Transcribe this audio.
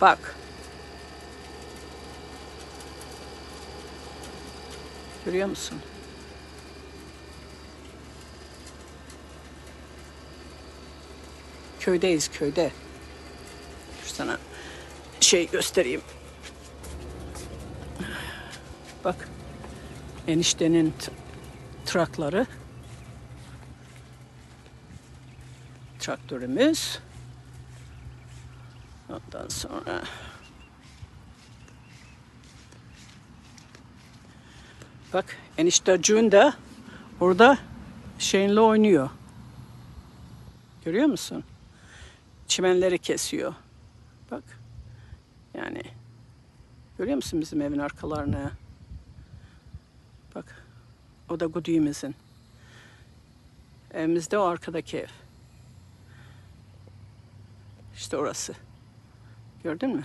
Bak. Görüyor musun? Köydeyiz köyde. Dur sana şey göstereyim. Bak. Eniştenin trakları. Traktörümüz. Ondan sonra Bak enişteciğin de orada şeyinle oynuyor. Görüyor musun? Çimenleri kesiyor. Bak. Yani görüyor musun bizim evin arkalarını? Bak. O da Gudiyimizin. Evimizde o arkadaki ev. İşte orası. Gördün mü?